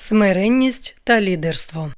Смиренність та лідерство.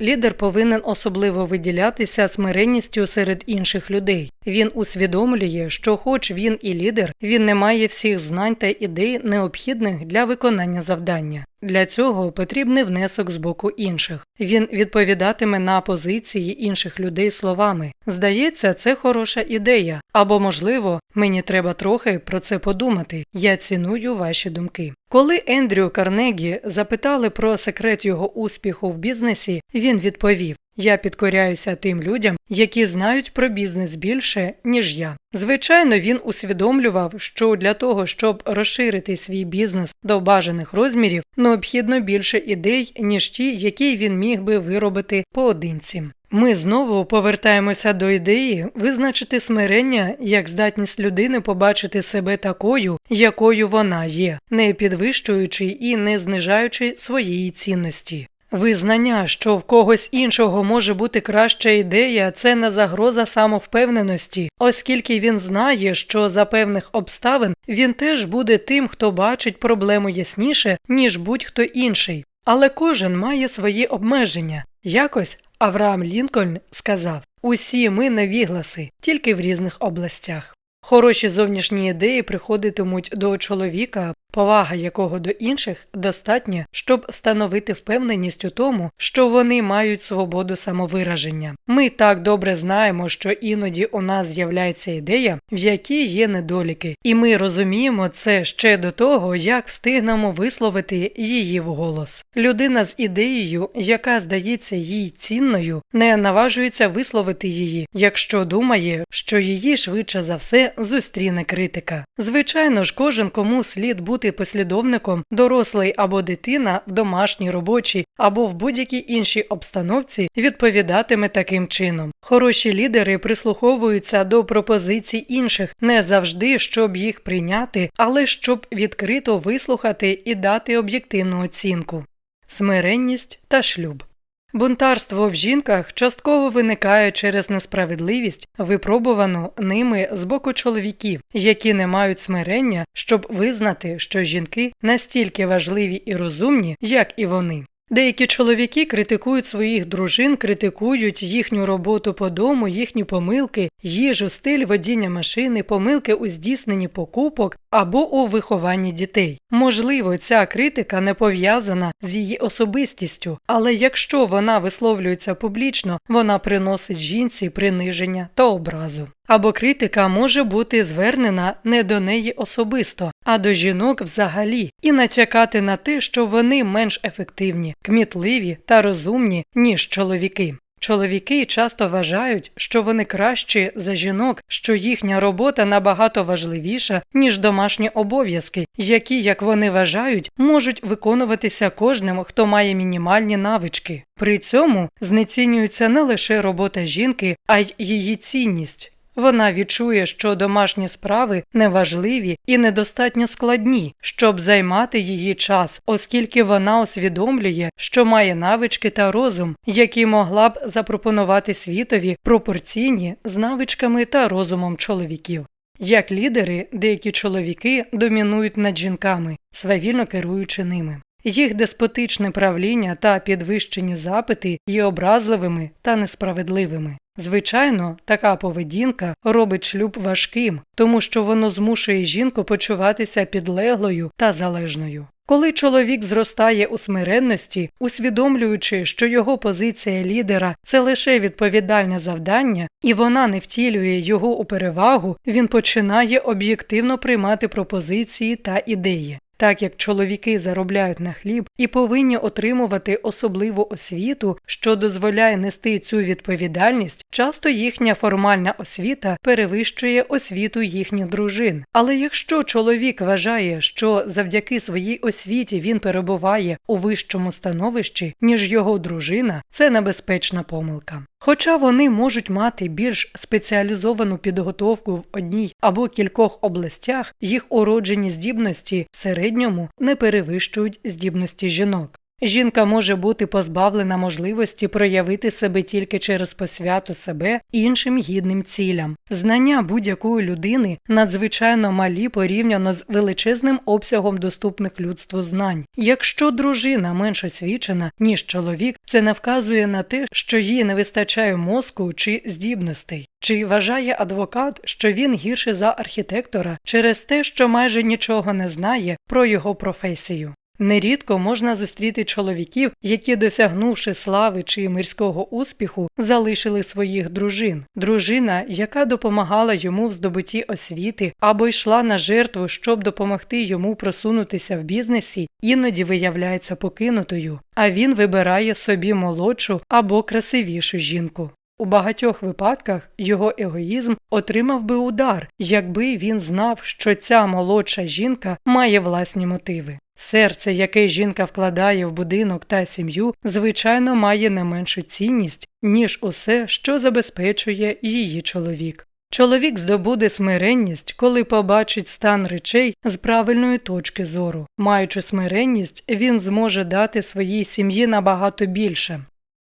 Лідер повинен особливо виділятися смиренністю серед інших людей. Він усвідомлює, що, хоч він і лідер, він не має всіх знань та ідей, необхідних для виконання завдання. Для цього потрібний внесок з боку інших. Він відповідатиме на позиції інших людей словами. Здається, це хороша ідея, або, можливо, мені треба трохи про це подумати. Я ціную ваші думки. Коли Ендрю Карнегі запитали про секрет його успіху в бізнесі, він відповів: Я підкоряюся тим людям, які знають про бізнес більше, ніж я. Звичайно, він усвідомлював, що для того, щоб розширити свій бізнес до бажаних розмірів, необхідно більше ідей, ніж ті, які він міг би виробити поодинці. Ми знову повертаємося до ідеї визначити смирення як здатність людини побачити себе такою, якою вона є, не підвищуючи і не знижаючи своєї цінності. Визнання, що в когось іншого може бути краща ідея, це не загроза самовпевненості, оскільки він знає, що за певних обставин він теж буде тим, хто бачить проблему ясніше, ніж будь-хто інший. Але кожен має свої обмеження. Якось Авраам Лінкольн сказав: усі ми невігласи, тільки в різних областях. Хороші зовнішні ідеї приходитимуть до чоловіка, повага якого до інших достатня, щоб встановити впевненість у тому, що вони мають свободу самовираження. Ми так добре знаємо, що іноді у нас з'являється ідея, в якій є недоліки, і ми розуміємо це ще до того, як встигнемо висловити її вголос. Людина з ідеєю, яка здається їй цінною, не наважується висловити її, якщо думає, що її швидше за все зустріне критика. Звичайно ж, кожен кому слід бути послідовником, дорослий або дитина в домашній робочій або в будь-якій іншій обстановці відповідатиме таким чином. Хороші лідери прислуховуються до пропозицій інших не завжди, щоб їх прийняти, але щоб відкрито вислухати і дати об'єктивну оцінку. Смиренність та шлюб. Бунтарство в жінках частково виникає через несправедливість, випробувану ними з боку чоловіків, які не мають смирення, щоб визнати, що жінки настільки важливі і розумні, як і вони. Деякі чоловіки критикують своїх дружин, критикують їхню роботу по дому, їхні помилки, їжу, стиль водіння машини, помилки у здійсненні покупок або у вихованні дітей. Можливо, ця критика не пов'язана з її особистістю, але якщо вона висловлюється публічно, вона приносить жінці приниження та образу. Або критика може бути звернена не до неї особисто, а до жінок взагалі, і натякати на те, що вони менш ефективні, кмітливі та розумні, ніж чоловіки. Чоловіки часто вважають, що вони кращі за жінок, що їхня робота набагато важливіша, ніж домашні обов'язки, які, як вони вважають, можуть виконуватися кожним, хто має мінімальні навички. При цьому знецінюється не лише робота жінки, а й її цінність. Вона відчує, що домашні справи неважливі і недостатньо складні, щоб займати її час, оскільки вона усвідомлює, що має навички та розум, які могла б запропонувати світові пропорційні з навичками та розумом чоловіків. Як лідери, деякі чоловіки домінують над жінками, свавільно керуючи ними. Їх деспотичне правління та підвищені запити є образливими та несправедливими. Звичайно, така поведінка робить шлюб важким, тому що воно змушує жінку почуватися підлеглою та залежною. Коли чоловік зростає у смиренності, усвідомлюючи, що його позиція лідера це лише відповідальне завдання, і вона не втілює його у перевагу, він починає об'єктивно приймати пропозиції та ідеї. Так як чоловіки заробляють на хліб і повинні отримувати особливу освіту, що дозволяє нести цю відповідальність, часто їхня формальна освіта перевищує освіту їхніх дружин. Але якщо чоловік вважає, що завдяки своїй освіті він перебуває у вищому становищі, ніж його дружина, це небезпечна помилка. Хоча вони можуть мати більш спеціалізовану підготовку в одній або кількох областях, їх уроджені здібності в середньому не перевищують здібності жінок. Жінка може бути позбавлена можливості проявити себе тільки через посвяту себе іншим гідним цілям. Знання будь-якої людини надзвичайно малі порівняно з величезним обсягом доступних людству знань. Якщо дружина менш освічена, ніж чоловік, це не вказує на те, що їй не вистачає мозку чи здібностей. Чи вважає адвокат, що він гірше за архітектора через те, що майже нічого не знає про його професію? Нерідко можна зустріти чоловіків, які, досягнувши слави чи мирського успіху, залишили своїх дружин. Дружина, яка допомагала йому в здобутті освіти або йшла на жертву, щоб допомогти йому просунутися в бізнесі, іноді виявляється покинутою, а він вибирає собі молодшу або красивішу жінку. У багатьох випадках його егоїзм отримав би удар, якби він знав, що ця молодша жінка має власні мотиви. Серце, яке жінка вкладає в будинок та сім'ю, звичайно має не меншу цінність, ніж усе, що забезпечує її чоловік. Чоловік здобуде смиренність, коли побачить стан речей з правильної точки зору. Маючи смиренність, він зможе дати своїй сім'ї набагато більше.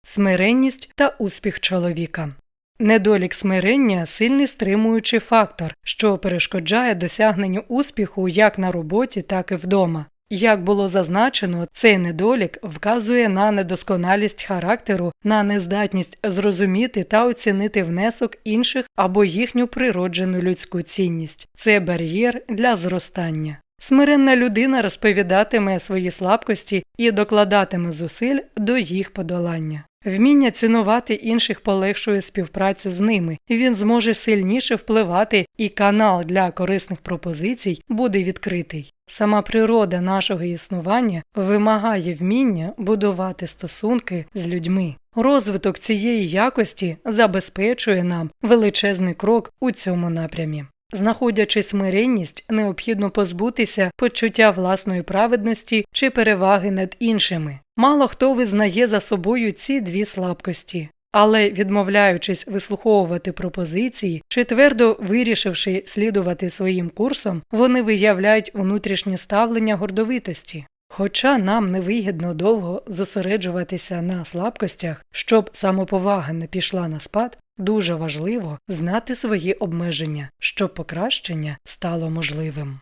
Смиренність та успіх чоловіка. Недолік смирення сильний стримуючий фактор, що перешкоджає досягненню успіху як на роботі, так і вдома. Як було зазначено, цей недолік вказує на недосконалість характеру, на нездатність зрозуміти та оцінити внесок інших або їхню природжену людську цінність. Це бар'єр для зростання. Смиренна людина розповідатиме свої слабкості і докладатиме зусиль до їх подолання. Вміння цінувати інших полегшує співпрацю з ними, він зможе сильніше впливати, і канал для корисних пропозицій буде відкритий. Сама природа нашого існування вимагає вміння будувати стосунки з людьми. Розвиток цієї якості забезпечує нам величезний крок у цьому напрямі. Знаходячи смиренність, необхідно позбутися почуття власної праведності чи переваги над іншими. Мало хто визнає за собою ці дві слабкості. Але, відмовляючись вислуховувати пропозиції чи твердо вирішивши слідувати своїм курсом, вони виявляють внутрішнє ставлення гордовитості. Хоча нам невигідно довго зосереджуватися на слабкостях, щоб самоповага не пішла на спад, дуже важливо знати свої обмеження, щоб покращення стало можливим.